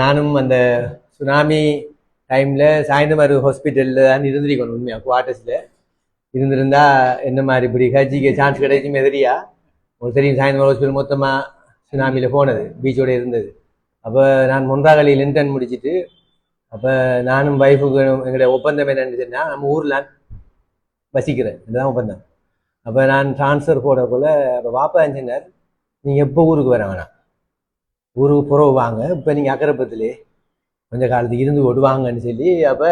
நானும் அந்த சுனாமி டைமில் சாயந்தரம் ஹாஸ்பிட்டலில் தான் இருந்திருக்கணும் உண்மையாக குவார்ட்டர்ஸில் இருந்திருந்தா என்ன மாதிரி இப்படி கட்சிக்கு சான்ஸ் கிடைச்சும் எதிரியா ஒரு தெரியும் சாயந்தரம் ஹாஸ்பிட்டல் மொத்தமாக சுனாமியில் போனது பீச்சோடு இருந்தது. அப்போ நான் முன்றாகலியில் இன்டர்ன் முடிச்சிட்டு அப்போ நானும் ஒய்ஃபுக்கு எங்களுடைய ஒப்பந்தம் என்னன்னு சொன்னால் நம்ம ஊரில் வசிக்கிறேன் இதுதான் ஒப்பந்தம். அப்போ நான் ட்ரான்ஸ்ஃபர் போடக்குள்ள அப்போ வாப்பா இன்ஜினியர் நீங்கள் எப்போ ஊருக்கு வர வேணாம்? ஊருக்கு புறவு வாங்க இப்போ நீங்கள் அக்கரப்பத்திலே கொஞ்ச காலத்துக்கு இருந்து விடுவாங்கன்னு சொல்லி அப்போ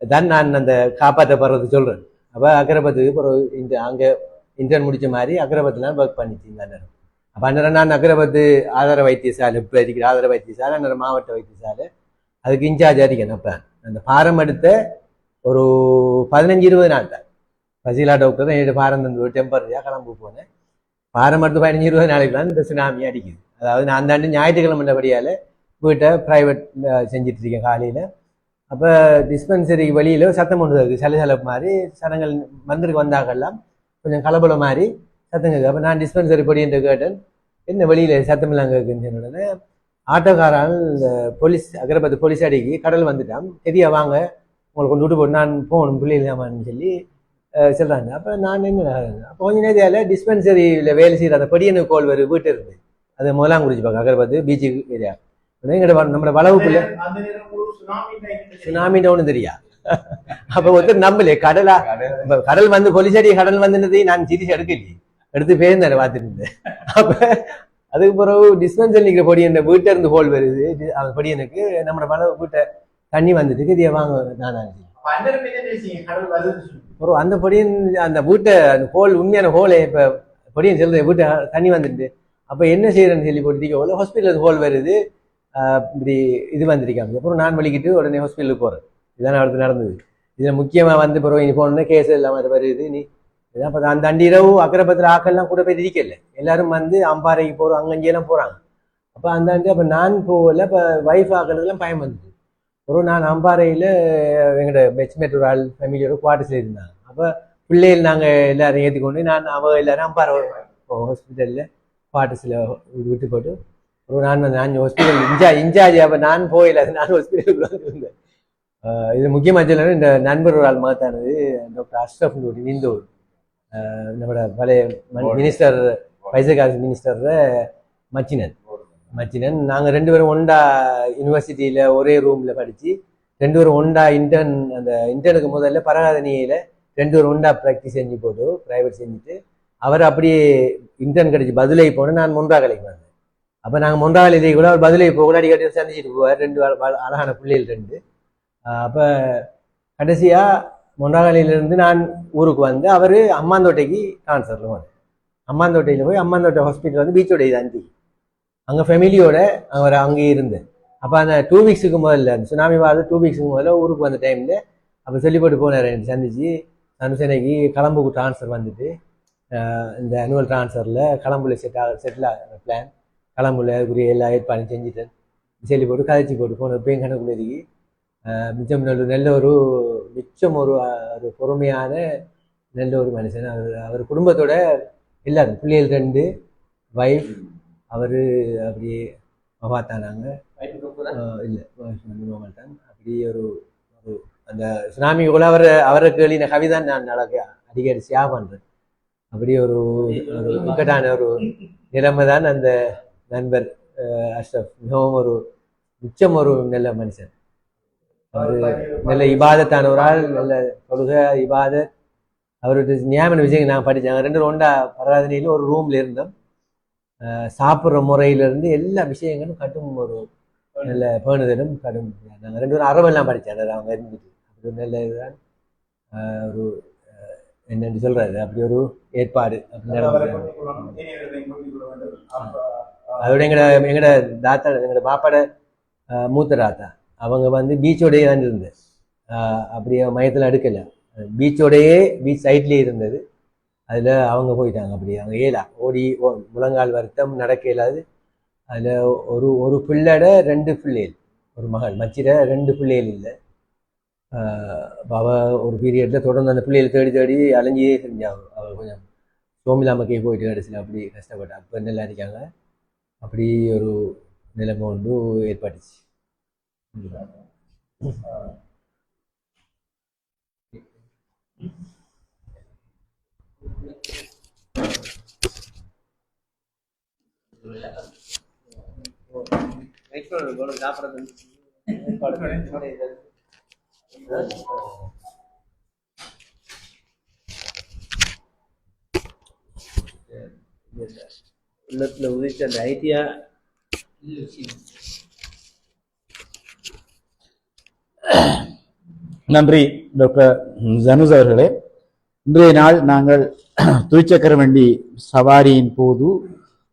தான் நான் அந்த காப்பாற்றப்படுறது சொல்கிறேன் அப்போ அக்கரப்பத்துக்கு பிறகு இந்த அங்கே இன்டர்ன் முடித்த மாதிரி அக்கரைப்பத்தில் ஒர்க் பண்ணிச்சு இந்த அப்போ அந்நேரம் நான் அக்ரபத்து ஆதார வைத்தியசாலை இப்போ இருக்கிற ஆதார வைத்தியசாலை அந்நேரம் மாவட்ட வைத்தியசாலை அதுக்கு இன்சார்ஜ் இருக்கேன் அப்போ. அந்த பாரம் எடுத்த ஒரு பதினஞ்சு இருபது நாள் தான் பசிலா டாக்டர் தான் என்னோட பாரம் தந்து டெம்பரரியாக கிளம்பு போனேன். பாரம் எடுத்து பதினஞ்சு இருபது நாளைக்கு தான் இந்த சுனாமி அடிக்குது. அதாவது நான் அந்த ஆண்டு ஞாயிற்றுக்கிழமைன்றபடியால் வீட்டை ப்ரைவேட் செஞ்சிட்டு இருக்கேன் காலையில். அப்போ டிஸ்பென்சரிக்கு வெளியில் சத்தம் ஒன்று இருக்குது சில மாதிரி சனங்கள் மந்திருக்கு வந்தாங்கெல்லாம் கொஞ்சம் கலபல மாதிரி சத்தம் கேட்கு அப்போ நான் டிஸ்பென்சரி படின்ற கேட்டேன் என்ன வெளியில் சத்தமெல்லாம் கேட்குன்னு உடனே ஆட்டோக்காரால் இந்த போலீஸ் அகரபத்து போலீஸ் அடிக்கி கடல் வந்துட்டான். தெரியா வாங்க உங்களுக்கு கொண்டு விட்டு போட்டு நான் போகணும் பிள்ளைகளாமான்னு சொல்லி சொல்கிறாங்க அப்போ நான் என்ன அப்போ கொஞ்சம் நேரத்தில் டிஸ்பென்சரியில் வேலை செய்கிற அந்த படியனு கோல் வரும் வீட்டு இருந்து. அது முதலாம் குறிச்சி பார்க்க அகரபத்து பீச்சு ஏரியா. எங்கட நம்ம வளவுக்குள்ள சுனாமி ஒன்று தெரியா அப்ப ஒருத்தர் நம்பல கடலா கடல். வந்து பொலிசடி கடல் வந்துனதை நான் சிரிச்சு எடுக்கலையே. எடுத்து பேருந்தாரு பார்த்துட்டு இருந்தேன். அப்ப அதுக்கு பிறகு டிஸ்பென்சர் நிற்கிற பொடி அந்த வீட்டை இருந்து ஹோல் வருது. அந்த பொடியனுக்கு நம்ம வளவு வீட்டை தண்ணி வந்துட்டு இதைய வாங்க நானா என்ன. ஒரு அந்த பொடியன் அந்த வீட்டை அந்த ஹோல் உண்மையான ஹோலே இப்ப பொடியன் சொல்ற வீட்டை தண்ணி வந்துட்டு அப்போ என்ன செய்யறேன்னு சொல்லி போட்டு ஹாஸ்பிட்டலுக்கு ஹோல் வருது. இப்படி இது வந்திருக்காங்க. அப்புறம் நான் வலிக்கிட்டு உடனே ஹாஸ்பிட்டலுக்கு போகிறேன் இதான் அடுத்து நடந்தது. இதில் முக்கியமாக வந்து பிறகு நீ போனோன்னே கேஸ் இல்லாமல் வருது. நீ இதான் பார்த்தா அந்த அண்டி இரவு அக்கரப்பத்தில் ஆக்கள்லாம் கூட போய் இருக்கல எல்லாரும் வந்து அம்பாறைக்கு போகிறோம் அங்கங்கெல்லாம் போகிறாங்க அப்போ அந்த அண்டு அப்போ நான் போகல. இப்போ வைஃப் ஆக்கிறதுலாம் பயம் வந்தது. ஒரு நான் அம்பாறையில் எங்களோட பெச்மேட் ஒரு ஆள் ஃபேமிலியோட குவார்டர்ஸ்ல இருந்தாங்க. அப்போ பிள்ளைகள் நாங்கள் எல்லாரும் ஏற்றிக்கொண்டு நான் அவள் எல்லாரும் அம்பாறை ஹாஸ்பிட்டலில் குவார்டர்ஸ்ல விட்டு போட்டு ஒரு நான் வந்து நான் ஹாஸ்பிட்டல் இன்சார்ஜ் இன்சார்ஜ் அப்ப நான் போயில நான் ஹாஸ்பிட்டலுக்குள்ள வந்திருந்தேன் இது முக்கியமாக சொல்லணும் இந்த நண்பர் ஒரு ஆள் மாத்தானது டாக்டர் அஷ்ரஃப் ஒரு இந்தூர் நம்மளோட பழைய மினிஸ்டர் வைசகாஸ் மினிஸ்டர் மச்சினன். மச்சினன் நாங்கள் ரெண்டு பேரும் ஒண்டா யூனிவர்சிட்டியில் ஒரே ரூமில் படித்து ரெண்டு பேரும் ஒண்டா இன்டர்ன் அந்த இன்டர்னுக்கு முதல்ல பரகாதனியில் ரெண்டு பேரும் ஒண்டா ப்ராக்டிஸ் செஞ்சு போட்டு ப்ரைவேட் செஞ்சுட்டு அவர் அப்படியே இன்டர்ன் கிடைச்சி பதிலை போனேன் நான் முன்றாகலைக்கு வந்தேன். அப்போ நாங்கள் முன்றாகலை கூட அவர் பதிலை போக கூட அடிக்கடி சந்திச்சுட்டு போவார். ரெண்டு அழகான பிள்ளைகள் ரெண்டு. அப்போ கடைசியாக மொன்றாகலையிலேருந்து நான் ஊருக்கு வந்து அவர் அம்மாந்தோட்டைக்கு ட்ரான்ஸ்ஃபரில் வந்தேன் அம்மாந்தோட்டையில் போய் அம்மாந்தோட்டை ஹாஸ்பிட்டல் வந்து பீச்சோடைய தந்தி அங்கே ஃபேமிலியோட அவர் அங்கேயே இருந்தேன் அப்போ அந்த டூ வீக்ஸுக்கு முதல்ல அந்த சுனாமி வாழ்ந்து டூ வீக்ஸுக்கு முதல்ல ஊருக்கு வந்த டைமில் அப்போ சொல்லி போட்டு போனார் என்னை சந்திச்சு. சனுசனைக்கு கிளம்புக்கு ட்ரான்ஸ்ஃபர் வந்துட்டு இந்த அனுவல் ட்ரான்ஸ்ஃபரில் கலம்புல செட் ஆக செட்டில் ஆகிற பிளான் கலம்புல அதுக்குரிய எல்லா ஏற்பாடும் செஞ்சுட்டேன் செல்லி போட்டு கதைச்சி போட்டு போன பேன் கணக்குள்ளதுக்கு மிச்சம் நல்ல நல்ல ஒரு மிச்சம் ஒரு ஒரு பொறுமையான நல்ல ஒரு மனுஷன். அவர் அவர் குடும்பத்தோட எல்லாரும் பிள்ளைகள் ரெண்டு வைஃப் அவர் அப்படியே மகாத்தானாங்க இல்லை மாட்டான் அப்படியே ஒரு ஒரு அந்த சுனாமி கூட அவர் அவருக்கு எழுதின கவிதான் நான் நடக்க அடிக்கடி சியாக பண்ணுறேன் அப்படி ஒரு ஒரு இக்கட்டான ஒரு நிலைமை தான் அந்த நண்பர் அஹ், அஷ்ரஃப் மிகவும் ஒரு மிச்சம் ஒரு நல்ல மனுஷன். அவர் நல்ல இபாதத்தான ஒரு ஆள் நல்ல தொழுக இபாத அவருடைய நியாயமான விஷயங்கள் நான் படித்தேன். ரெண்டு ஒண்டா பராதனையில் ஒரு ரூம்ல இருந்தோம். சாப்பிட்ற முறையிலிருந்து எல்லா விஷயங்களும் கட்டும் ஒரு நல்ல பேணுதலும் கடும். நாங்கள் ரெண்டு பேரும் அறவெல்லாம் படித்தேன். அது அவங்க இருந்துட்டு. அப்படி நல்ல இதுதான். ஒரு என்னன்னு சொல்றாரு? அப்படி ஒரு ஏற்பாடு அப்படி அதோட எங்கட எங்கட தாத்தா எங்கட பாப்பாட மூத்த தாத்தா அவங்க வந்து பீச்சோடயே தான் இருந்தது. அப்படியே மயத்தில் அடுக்கல. பீச்சோடயே பீச் சைட்லேயே இருந்தது. அதில் அவங்க போயிட்டாங்க அப்படியே. அவங்க ஏலா ஓடி ஓ முழங்கால் வருத்தம் நடக்க இயலாது. அதில் ஒரு ஒரு பிள்ளைட ரெண்டு பிள்ளைகள். ஒரு மகள் மச்சிட ரெண்டு பிள்ளைகள் இல்லை. அவள் ஒரு பீரியடில் தொடர்ந்து அந்த பிள்ளைகளை தேடி தேடி அலைஞ்சியே செஞ்சாங்க அவள் கொஞ்சம் சோமிலாமக்கே போயிட்டு கடைசியில் அப்படி கஷ்டப்பட்டா. அப்போ நல்லா இருக்காங்க? அப்படி ஒரு நிலைமை ஒன்று ஏற்பட்டுச்சு. உள்ளத்துல உதிச்ச அந்த ஐடியா நன்றி டாக்டர் ஜனுஸ் அவர்களே. இன்றைய நாள் நாங்கள் துவிச்சக்கர வண்டி சவாரியின் போது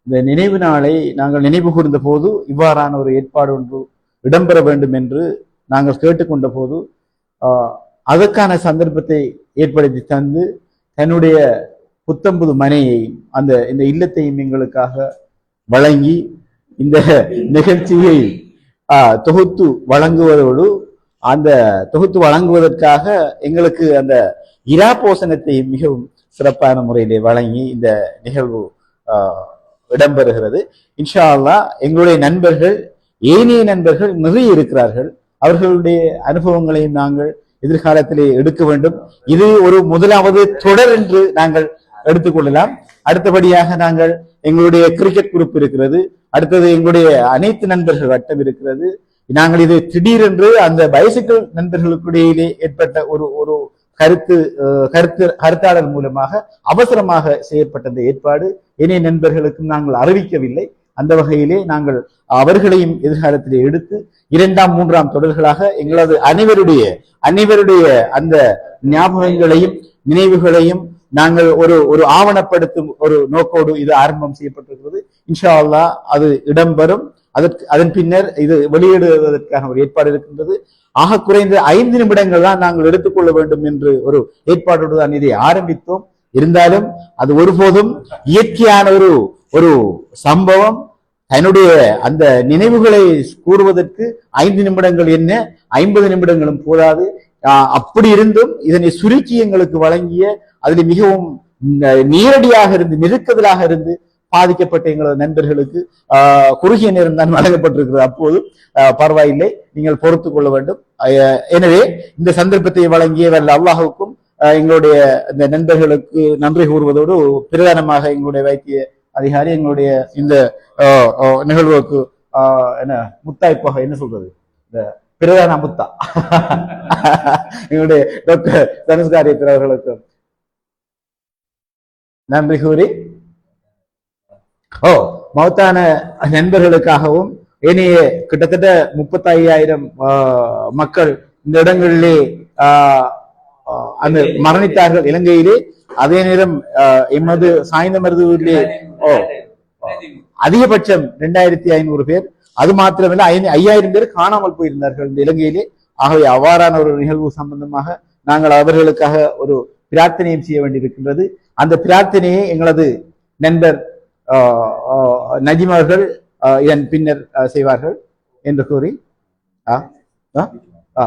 இந்த நினைவு நாளை நாங்கள் நினைவு கூர்ந்த போது இவ்வாறான ஒரு ஏற்பாடு ஒன்று இடம்பெற வேண்டும் என்று நாங்கள் கேட்டுக்கொண்ட போது அதற்கான சந்தர்ப்பத்தை ஏற்படுத்தி தந்து தன்னுடைய புத்தம்புது மனையையும் அந்த இந்த இல்லத்தையும் எங்களுக்காக வழங்கி இந்த நிகழ்ச்சியை ஆஹ், தொகுத்து வழங்குவதோடு அந்த தொகுத்து வழங்குவதற்காக எங்களுக்கு அந்த இரா இராபோசனத்தை மிகவும் சிறப்பான முறையிலே வழங்கி இந்த நிகழ்வு ஆஹ், இடம்பெறுகிறது. இன்ஷா அல்லாஹ் எங்களுடைய நண்பர்கள் ஏனைய நண்பர்கள் நிறைய இருக்கிறார்கள். அவர்களுடைய அனுபவங்களையும் நாங்கள் எதிர்காலத்திலே எடுக்க வேண்டும். இது ஒரு முதலாவது தொடர் என்று நாங்கள் எடுத்துக்கொள்ளலாம் அடுத்தபடியாக நாங்கள் எங்களுடைய கிரிக்கெட் குரூப் இருக்கிறது. அடுத்தது எங்களுடைய அனைத்து நண்பர்கள் வட்டம் இருக்கிறது. நாங்கள் இது திடீரென்று அந்த பைசிக்கிள் நண்பர்களுக்கிடையிலே ஏற்பட்ட ஒரு ஒரு கருத்து கருத்து கருத்தாளர் மூலமாக அவசரமாக செய்யப்பட்ட இந்த ஏற்பாடு. இணைய நண்பர்களுக்கும் நாங்கள் அறிவிக்கவில்லை. அந்த வகையிலே நாங்கள் அவர்களையும் எதிர்காலத்திலே எடுத்து இரண்டாம் மூன்றாம் தொடர்களாக எங்களது அனைவருடைய அனைவருடைய அந்த ஞாபகங்களையும் நினைவுகளையும் நாங்கள் ஒரு ஒரு ஆவணப்படுத்தும் ஒரு நோக்கோடு இது ஆரம்பம் செய்யப்பட்டிருக்கிறது. இன்ஷா அல்லாஹ் அது இடம்பெறும் அதற்கு அதன் பின்னர் இது வெளியிடுவதற்கான ஒரு ஏற்பாடு இருக்கின்றது. ஆக குறைந்த ஐந்து நிமிடங்கள் தான் நாங்கள் எடுத்துக்கொள்ள வேண்டும் என்று ஒரு ஏற்பாடோடு தான் இதை ஆரம்பித்தோம். இருந்தாலும் அது ஒருபோதும் இயற்கையான ஒரு ஒரு சம்பவம் தன்னுடைய அந்த நினைவுகளை கூறுவதற்கு ஐந்து நிமிடங்கள் என்ன? ஐம்பது நிமிடங்களும் போதாது. அப்படி இருந்தும் இதனை சுருக்கி எங்களுக்கு வழங்கிய அதில் மிகவும் நேரடியாக இருந்து நெருக்குதலாக இருந்து பாதிக்கப்பட்ட எங்களது நண்பர்களுக்கு ஆஹ் குறுகிய நேரம் தான் வழங்கப்பட்டிருக்கிறது. அப்போது ஆஹ் பரவாயில்லை. நீங்கள் பொறுத்து கொள்ள வேண்டும். எனவே இந்த சந்தர்ப்பத்தை வழங்கிய வல்ல அல்லாஹுக்கும் எங்களுடைய இந்த நண்பர்களுக்கு நன்றி கூறுவதோடு பிரதானமாக எங்களுடைய வைத்திய அதிகாரி எங்களுடைய இந்த நிகழ்வுக்கு ஆஹ் என்ன முத்தாய்ப்பாக என்ன சொல்றது? இந்த பிரதான முத்தா. எங்களுடைய டாக்டர் தனுஷ்காரியத்தர் அவர்களுக்கு நன்றி கூறி ஓ மௌத்தான நண்பர்களுக்காகவும் இனிய கிட்டத்தட்ட முப்பத்தி ஐயாயிரம் மக்கள் இந்த இடங்களிலே அந்த மரணித்தார்கள். இலங்கையிலே அதே நேரம் ஆஹ், எமது சாய்ந்த மருதுவிலே ஓ அதிகபட்சம் ரெண்டாயிரத்தி ஐநூறு பேர். அது மாத்திரமல்ல ஐயாயிரம் பேர் காணாமல் போயிருந்தார்கள் இந்த இலங்கையிலே. ஆகவே அவ்வாறான ஒரு நிகழ்வு சம்பந்தமாக நாங்கள் அவர்களுக்காக ஒரு பிரார்த்தனையும் செய்ய வேண்டியிருக்கின்றது. அந்த பிரார்த்தனையை எங்களது நண்பர் ஆஹ், அவர்கள் ஆஹ், இதன் பின்னர் செய்வார்கள் என்று கூறி ஆ ஆ ஆ.